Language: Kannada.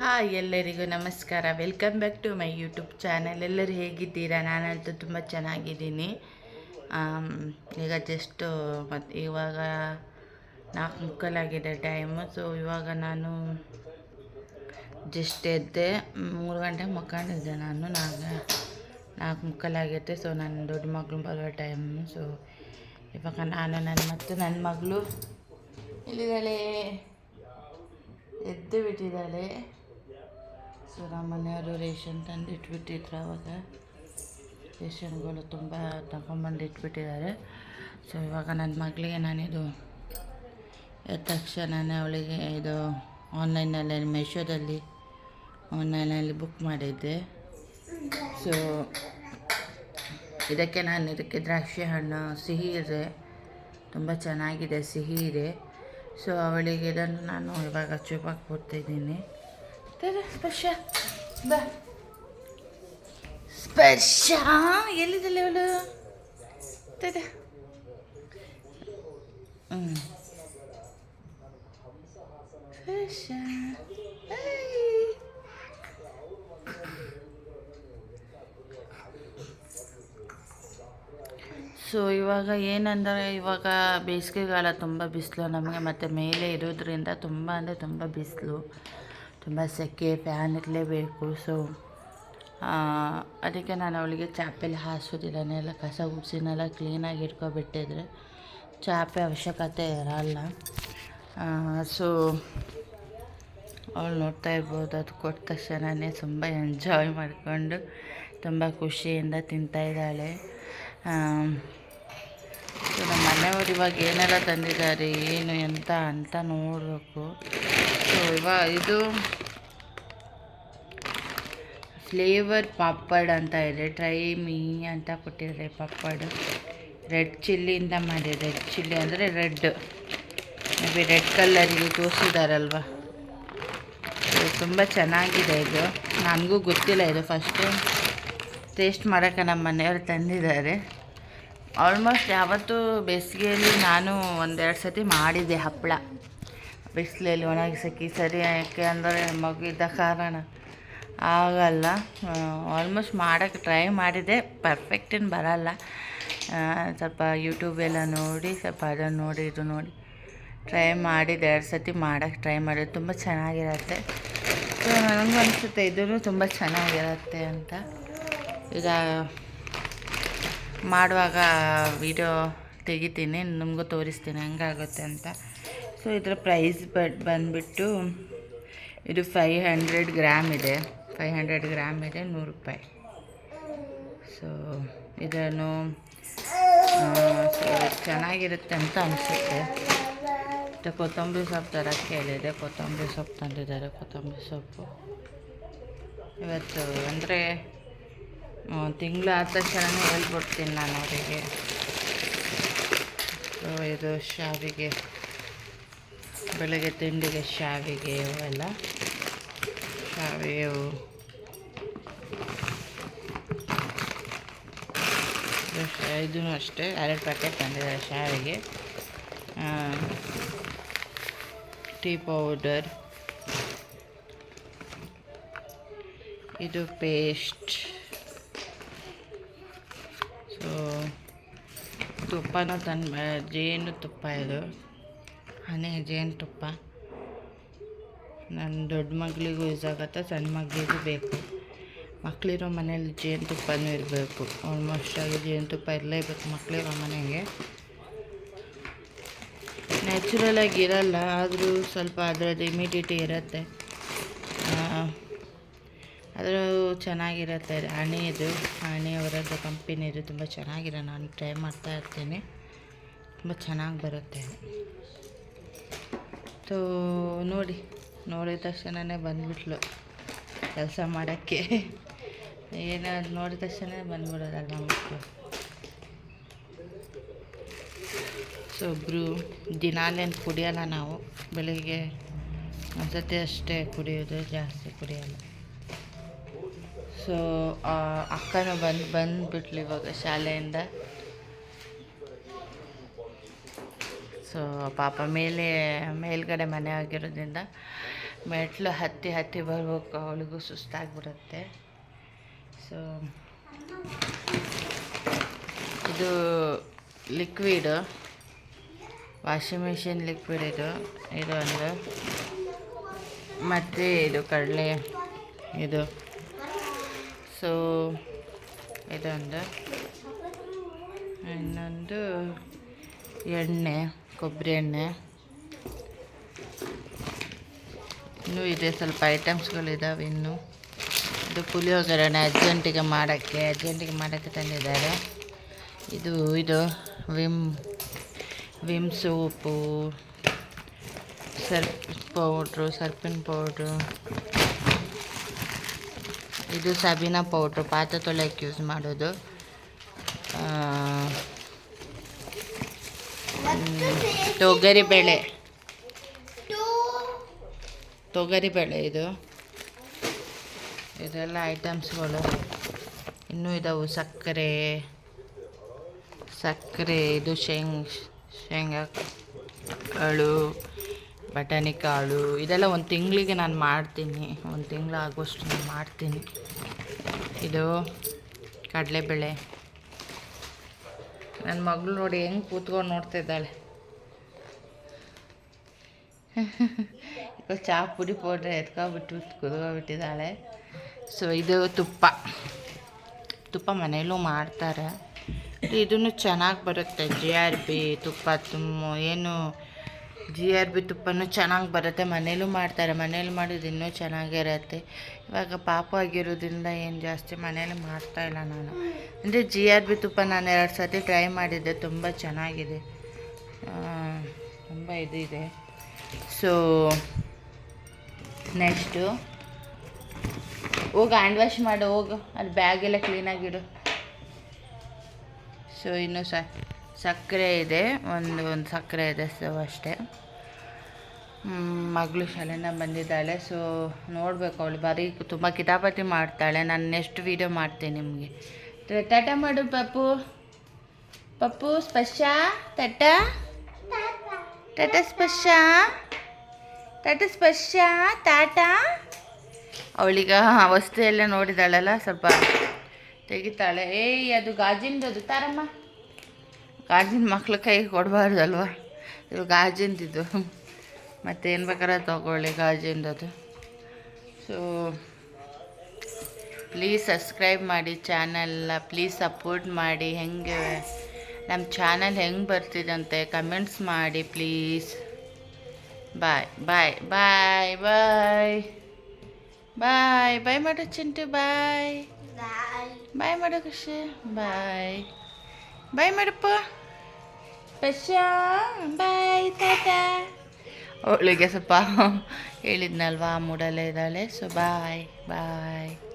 ಹಾಯ್ ಎಲ್ಲರಿಗೂ ನಮಸ್ಕಾರ. Welcome back to my YouTube channel ಎಲ್ಲರೂ ಹೇಗಿದ್ದೀರಾ? ನಾನಂತೂ ತುಂಬ ಚೆನ್ನಾಗಿದ್ದೀನಿ. ಈಗ ಜಸ್ಟು ಮತ್ತು ಇವಾಗ ನಾಲ್ಕು ಮುಕ್ಕಲಾಗಿದೆ ಟೈಮು ಸೊ ಇವಾಗ ನಾನು ಜಸ್ಟ್ ಎದ್ದೆ. ಮೂರು ಗಂಟೆ ಮಕ್ಕೊಂಡಿದ್ದೆ ನಾನು. ನಾಲ್ಕು ನಾಲ್ಕು ಮುಕ್ಕಲಾಗೈತೆ. ಸೊ ನನ್ನ ದೊಡ್ಡ ಮಗಳು ಬರುವ ಟೈಮು ಸೊ ಇವಾಗ ನಾನು ನನ್ನ ಮತ್ತು ನನ್ನ ಮಗಳು ಇಲ್ಲಿದ್ದಾಳೆ. ಎದ್ದು ಬಿಟ್ಟಿದ್ದಾಳೆ. ಸೊ ನಮ್ಮ ಮನೆಯವರು ರೇಷನ್ ತಂದು ಇಟ್ಬಿಟ್ಟಿದ್ರು ಅವಾಗ. ರೇಷನ್ಗಳು ತುಂಬ ತಗೊಂಬಂದು ಇಟ್ಬಿಟ್ಟಿದ್ದಾರೆ ಸೊ ಇವಾಗ ನನ್ನ ಮಗಳಿಗೆ ನಾನಿದು ಎದ್ದ ತಕ್ಷಣನೇ ಅವಳಿಗೆ ಇದು ಆನ್ಲೈನಲ್ಲಿ, ಮೆಶೋದಲ್ಲಿ ಆನ್ಲೈನಲ್ಲಿ ಬುಕ್ ಮಾಡಿದ್ದೆ. ಸೊ ಇದಕ್ಕೆ ನಾನು ಇದಕ್ಕೆ ದ್ರಾಕ್ಷಿ ಹಣ್ಣು, ಸಿಹಿ ಇದೆ. ತುಂಬ ಚೆನ್ನಾಗಿದೆ, ಸಿಹಿ ಇದೆ. ಸೊ ಅವಳಿಗೆ ಇದನ್ನು ನಾನು ಇವಾಗ ಚೂಪಾಗಿ ಕೊಡ್ತಿದ್ದೀನಿ. ತರ ಸ್ಪರ್ಶ? ಬಾ. ಸ್ಪರ್ಶ? ಎಲ್ಲಿದ್ದಲ್ಲ ತರ ಹ್ಞೂ ಸ್ಪರ್ಶ. ಸೊ ಇವಾಗ ಏನಂದರೆ ಇವಾಗ ಬೇಸಿಗೆಗಾಲ ತುಂಬ ಬಿಸಿಲು. ನಮಗೆ ಮತ್ತು ಮೇಲೆ ಇರೋದ್ರಿಂದ ತುಂಬ ಅಂದರೆ ತುಂಬ ಬಿಸಿಲು. ತುಂಬ ಸೆಕೆ, ಫ್ಯಾನ್ ಇರಲೇಬೇಕು. ಸೊ ಅದಕ್ಕೆ ನಾನು ಅವಳಿಗೆ ಚಾಪೆಲ್ಲಿ ಹಾಸೋದಿಲ್ಲ ಎಲ್ಲ ಕಸ ಗುಡ್ಸಿನೆಲ್ಲ ಕ್ಲೀನಾಗಿ ಇಟ್ಕೊಬಿಟ್ಟಿದ್ರೆ ಚಾಪೆ ಅವಶ್ಯಕತೆ ಇರಲ್ಲ. ಸೊ ಅವಳು ನೋಡ್ತಾ ಇರ್ಬೋದು. ಅದು ಕೊಟ್ಟ ತಕ್ಷಣನೇ ತುಂಬ ಎಂಜಾಯ್ ಮಾಡಿಕೊಂಡು, ತುಂಬ ಖುಷಿಯಿಂದ ತಿಂತಾ ಇದ್ದಾಳೆ. ಸೊ ನಮ್ಮ ಮನೆಯವರು ಇವಾಗ ಏನೆಲ್ಲ ತಂದಿದ್ದಾರೆ, ಏನು, ಎಂತ ಅಂತ ನೋಡಬೇಕು. ಸೊ ಇವಾಗ ಇದು ಫ್ಲೇವರ್ ಪಾಪಡ್ ಅಂತ ಇದೆ. ಟ್ರೈ ಮೀ ಅಂತ ಕೊಟ್ಟಿದ್ದಾರೆ ಪಾಪಡ್. ರೆಡ್ ಚಿಲ್ಲಿಯಿಂದ ಮಾಡಿ. ರೆಡ್ ಚಿಲ್ಲಿ ಅಂದರೆ ರೆಡ್ ಮೇ ಬಿ ರೆಡ್ ಕಲ್ಲರಿಗೆ ತೋರಿಸಿದಾರಲ್ವ? ತುಂಬ ಚೆನ್ನಾಗಿದೆ ಇದು. ನನಗೂ ಗೊತ್ತಿಲ್ಲ ಇದು ಫಸ್ಟು ಟೇಸ್ಟ್ ಮಾಡೋಕ್ಕೆ ನಮ್ಮ ಮನೆಯವರು ತಂದಿದ್ದಾರೆ. ಆಲ್ಮೋಸ್ಟ್ ಯಾವತ್ತೂ ಬೇಸಿಗೆಯಲ್ಲಿ ನಾನು ಒಂದೆರಡು ಸತಿ ಮಾಡಿದ್ದೆ ಹಪ್ಪಳ. ಬಿಸಿಲಲ್ಲಿ ಒಣಗಿಸೋಕ್ಕೆ ಸರಿ ಯಾಕೆ ಅಂದರೆ ಮಗು ಇದ್ದ ಕಾರಣ ಆಗಲ್ಲ. ಆಲ್ಮೋಸ್ಟ್ ಮಾಡೋಕ್ಕೆ ಟ್ರೈ ಮಾಡಿದೆ ಪರ್ಫೆಕ್ಟ್ ಏನು ಬರಲ್ಲ. ಸ್ವಲ್ಪ ಸ್ವಲ್ಪ ಯೂಟ್ಯೂಬೆಲ್ಲ ನೋಡಿ, ಸ್ವಲ್ಪ ಅದನ್ನು ನೋಡಿ, ಇದು ನೋಡಿ ಟ್ರೈ ಮಾಡಿದೆ ಎರಡು ಸತಿ ಮಾಡೋಕ್ಕೆ ಟ್ರೈ ಮಾಡಿದೆ ತುಂಬ ಚೆನ್ನಾಗಿರತ್ತೆ. ಸೊ ನನಗೂ ಅನಿಸುತ್ತೆ ಇದೂ ತುಂಬ ಚೆನ್ನಾಗಿರತ್ತೆ ಅಂತ. ಈಗ ಮಾಡುವಾಗ ವಿಡಿಯೋ ತೆಗಿತೀನಿ, ನಿಮಗೂ ತೋರಿಸ್ತೀನಿ, ಹೆಂಗಾಗುತ್ತೆ ಅಂತ. ಸೊ ಇದರ ಪ್ರೈಸ್ ಬಟ್ ಬಂದುಬಿಟ್ಟು ಇದು ಫೈ ಹಂಡ್ರೆಡ್ ಗ್ರಾಮ್ ಇದೆ. ಫೈ ಹಂಡ್ರೆಡ್ ಗ್ರಾಮ್ ಇದೆ, ನೂರು ರೂಪಾಯಿ. ಸೊ ಇದನ್ನು ಚೆನ್ನಾಗಿರುತ್ತೆ ಅಂತ ಅನಿಸುತ್ತೆ. ಮತ್ತು ಕೊತ್ತಂಬರಿ ಸೊಪ್ಪು ಥರ ಕೇಳಿದೆ. ಕೊತ್ತಂಬರಿ ಸೊಪ್ಪು ತಂದಿದ್ದಾರೆ. ಕೊತ್ತಂಬರಿ ಸೊಪ್ಪು. ಇವತ್ತು ಅಂದರೆ ತಿಂಗಳು ಆದ ತಕ್ಷಣನೇ ಹೇಳ್ಬಿಡ್ತೀನಿ ನಾನು ಅವರಿಗೆ. ಇದು ಶಾವಿಗೆ, ಬೆಳಗ್ಗೆ ತಿಂಡಿಗೆ ಶಾವಿಗೆ ಇವೆಲ್ಲ ಶಾವಿಗೆ ಇದೂ ಅಷ್ಟೇ, ಎರಡು ಪ್ಯಾಕೆಟ್ ತಂದಿದ್ದಾರೆ ಶಾವಿಗೆ. Tea powder. ಇದು ಪೇಸ್ಟ್. ತುಪ್ಪನೂ ತಂದು ಜೇನು ತುಪ್ಪ ಇದು. ಹನಿ ಜೇನು ತುಪ್ಪ. ನನ್ನ ದೊಡ್ಡ ಮಗಳಿಗೂ ಯೂಸ್ ಆಗುತ್ತೆ, ಸಣ್ಣ ಮಗಳಿಗೂ ಬೇಕು. ಮಕ್ಕಳಿರೋ ಮನೇಲಿ ಜೇನುತುಪ್ಪನೂ ಇರಬೇಕು. ಆಲ್ಮೋಸ್ಟ್ ಆಗಿ ಜೇನುತುಪ್ಪ ಇರಲೇಬೇಕು ಮಕ್ಕಳಿರೋ ಮನೆಗೆ. ನ್ಯಾಚುರಲಾಗಿ ಇರಲ್ಲ, ಆದರೂ ಸ್ವಲ್ಪ ಅದರದ್ದು ಇಮಿಡಿಟಿ ಇರುತ್ತೆ. ಆದರೂ ಚೆನ್ನಾಗಿರುತ್ತೆ ಹಣಿದು ಹಣಿಯವರದ್ದು ಕಂಪೆನಿದು ತುಂಬ ಚೆನ್ನಾಗಿರ ನಾನು ಟ್ರೈ ಮಾಡ್ತಾ ಇರ್ತೀನಿ. ತುಂಬ ಚೆನ್ನಾಗಿ ಬರುತ್ತೆ ಸೊ ನೋಡಿ, ನೋಡಿದ ತಕ್ಷಣವೇ ಬಂದ್ಬಿಟ್ಲು ಕೆಲಸ ಮಾಡೋಕ್ಕೆ. ಏನಾದ್ರು ನೋಡಿದ ತಕ್ಷಣ ಬಂದ್ಬಿಡೋದಲ್ಲ ಮಕ್ಕಳು. ಸೊ ಒಬ್ಬರು ದಿನಾಲೇನು ಕುಡಿಯೋಲ್ಲ ನಾವು. ಬೆಳಿಗ್ಗೆ ಒಂದ್ಸತಿ ಅಷ್ಟೇ ಕುಡಿಯೋದು, ಜಾಸ್ತಿ ಕುಡಿಯೋಲ್ಲ. ಸೊ ಅಕ್ಕನೂ ಬಂದು, ಬಂದುಬಿಟ್ಲು ಇವಾಗ ಶಾಲೆಯಿಂದ. ಸೊ ಪಾಪ ಮೇಲೆ, ಮೇಲ್ಗಡೆ ಮನೆ ಆಗಿರೋದ್ರಿಂದ ಮೆಟ್ಲು ಹತ್ತಿ ಹತ್ತಿ ಬರ್ಬೇಕು, ಅವಳಿಗೂ ಸುಸ್ತಾಗ್ಬಿಡುತ್ತೆ. ಸೊ ಇದು ಲಿಕ್ವಿಡ್ ವಾಷಿಂಗ್ ಮಿಷಿನ್ ಲಿಕ್ವಿಡ್ ಇದು. ಇದು ಒಂದು, ಮತ್ತು ಇದು ಕಡಲೆ, ಇದು. ಸೊ ಇದೊಂದು, ಇನ್ನೊಂದು ಎಣ್ಣೆ, ಕೊಬ್ಬರಿ ಎಣ್ಣೆ. ಇನ್ನೂ ಇದೆ, ಸ್ವಲ್ಪ ಐಟಮ್ಸ್ಗಳಿದ್ದಾವೆ ಇನ್ನು. ಇದು ಪುಳಿಯೋಗರಣೆ ಅರ್ಜೆಂಟಿಗೆ ಮಾಡೋಕ್ಕೆ ಅರ್ಜೆಂಟಿಗೆ ಮಾಡೋಕ್ಕೆ ತಂದಿದ್ದಾರೆ. ಇದು ಇದು Vim Vim soap, Surf powder, ಸರ್ಪಿನ powder. ಇದು ಸಬೀನಾ ಪೌಡ್ರು ಪಾತ್ರೆ ತೊಳೆಯೋಕ್ಕೆ ಯೂಸ್ ಮಾಡೋದು. ತೊಗರಿ ಬೇಳೆ ತೊಗರಿ ಬೇಳೆ ಇದು. ಇದೆಲ್ಲ ಐಟಮ್ಸ್ಗಳು ಇನ್ನೂ ಇದಾವೆ, ಸಕ್ಕರೆ. ಸಕ್ಕರೆ, ಇದು ಶೇಂಗ್ ಶೇಂಗಾಳು ಬಟಾಣಿ ಕಾಳು, ಇದೆಲ್ಲ ಒಂದು ತಿಂಗಳಿಗೆ ನಾನು ಮಾಡ್ತೀನಿ. ಒಂದು ತಿಂಗಳು ಆಗೋಷ್ಟು ನಾನು ಮಾಡ್ತೀನಿ. ಇದು ಕಡಲೆಬೇಳೆ. ನನ್ನ ಮಗಳು ನೋಡಿ ಹೆಂಗೆ ಕೂತ್ಕೊಂಡು ನೋಡ್ತಾ ಇದ್ದಾಳೆ. ಈಗ ಚಹಾ ಪುಡಿ ಪೌಡ್ರ್ ಎತ್ಕೊಬಿಟ್ಟು ಕುದ್ಕೊಬಿಟ್ಟಿದ್ದಾಳೆ. ಸೊ ಇದು ತುಪ್ಪ. ತುಪ್ಪ ಮನೆಯಲ್ಲೂ ಮಾಡ್ತಾರೆ. ಇದೂ ಚೆನ್ನಾಗಿ ಬರುತ್ತೆ. ಜಿ ಆರ್ ಬಿ ತುಪ್ಪ ತುಂಬ ಏನು ಜಿ ಆರ್ ಬಿ ತುಪ್ಪನೂ ಚೆನ್ನಾಗಿ ಬರುತ್ತೆ. ಮನೇಲೂ ಮಾಡ್ತಾರೆ. ಮನೇಲಿ ಮಾಡೋದು ಇನ್ನೂ ಚೆನ್ನಾಗಿರುತ್ತೆ. ಇವಾಗ ಪಾಪ ಆಗಿರೋದ್ರಿಂದ ಏನು ಜಾಸ್ತಿ ಮನೇಲಿ ಮಾಡ್ತಾ ಇಲ್ಲ ನಾನು. ಅಂದರೆ ಜಿ ಆರ್ ಬಿ ತುಪ್ಪ ನಾನು ಎರಡು ಸರ್ತಿ ಟ್ರೈ ಮಾಡಿದ್ದೆ. ತುಂಬ ಚೆನ್ನಾಗಿದೆ. ತುಂಬ ಇದಿದೆ. ಇದೆ ಸೊ ನೆಕ್ಸ್ಟು ಹೋಗಿ ಹ್ಯಾಂಡ್ ವಾಶ್ ಮಾಡು. ಹೋಗು. ಅಲ್ಲಿ ಬ್ಯಾಗೆಲ್ಲ ಕ್ಲೀನಾಗಿಡು ಸೊ ಇನ್ನು ಸ ಸಕ್ಕರೆ ಇದೆ, ಒಂದು ಒಂದು ಸಕ್ಕರೆ ಇದೆ ಸೊ ಅಷ್ಟೇ. ಮಗಳು ಶಾಲೆಯಿಂದ ಬಂದಿದ್ದಾಳೆ ಸೊ ನೋಡಬೇಕು ಅವಳು. ಬರೀ ತುಂಬ ಕಿತಾಪತಿ ಮಾಡ್ತಾಳೆ. ನಾನು ನೆಕ್ಸ್ಟ್ ವೀಡಿಯೋ ಮಾಡ್ತೀನಿ ನಿಮಗೆ. ತಟ ಮಾಡು ಪಪ್ಪು. ಪಪ್ಪು, ಸ್ಪರ್ಶ. ತಟ. ತಟ ಸ್ಪರ್ಶ. ತಟ ಸ್ಪರ್ಶ. ತಾಟ. ಅವಳೀಗ ವಸ್ತು ಎಲ್ಲ ನೋಡಿದಾಳಲ್ಲ, ಸ್ವಲ್ಪ ತೆಗಿತಾಳೆ. ಏಯ್, ಅದು ಗಾಜಿನದು ತಾರಮ್ಮ. ಗಾಜಿನ ಮಕ್ಳ ಕೈಗೆ ಕೊಡಬಾರ್ದಲ್ವ? ಇದು ಗಾಜಿಂದಿದ್ದು. ಮತ್ತೆ ಏನು ಬೇಕಾದ್ರೆ ತೊಗೊಳ್ಳಿ ಗಾಜಿಂದು ಅದು. ಸೊ ಪ್ಲೀಸ್ ಸಬ್ಸ್ಕ್ರೈಬ್ ಮಾಡಿ ಚಾನಲ್ನ ಪ್ಲೀಸ್ ಸಪೋರ್ಟ್ ಮಾಡಿ. ಹೆಂಗೆ ನಮ್ಮ ಚಾನಲ್ ಹೆಂಗೆ ಬರ್ತಿದಂತೆ ಕಮೆಂಟ್ಸ್ ಮಾಡಿ ಪ್ಲೀಸ್ ಬಾಯ್ ಬಾಯ್ ಬಾಯ್ ಬಾಯ್ ಬಾಯ್ ಬಾಯ್ ಮಾಡು ಚಿಂಟು ಬಾಯ್ ಬಾಯ್ ಮಾಡು ಖುಷಿ ಬಾಯ್ ಬಾಯ್ ಮಾಡಪ್ಪ ಬಾಯ್ ತಾತ ಅವಳಿಗೆ ಸ್ವಲ್ಪ ಹೇಳಿದ್ನಲ್ವಾ ಆ ಮೂಡಲ್ಲೇ ಇದ್ದಾಳೆ. ಸೊ ಬಾಯ್ ಬಾಯ್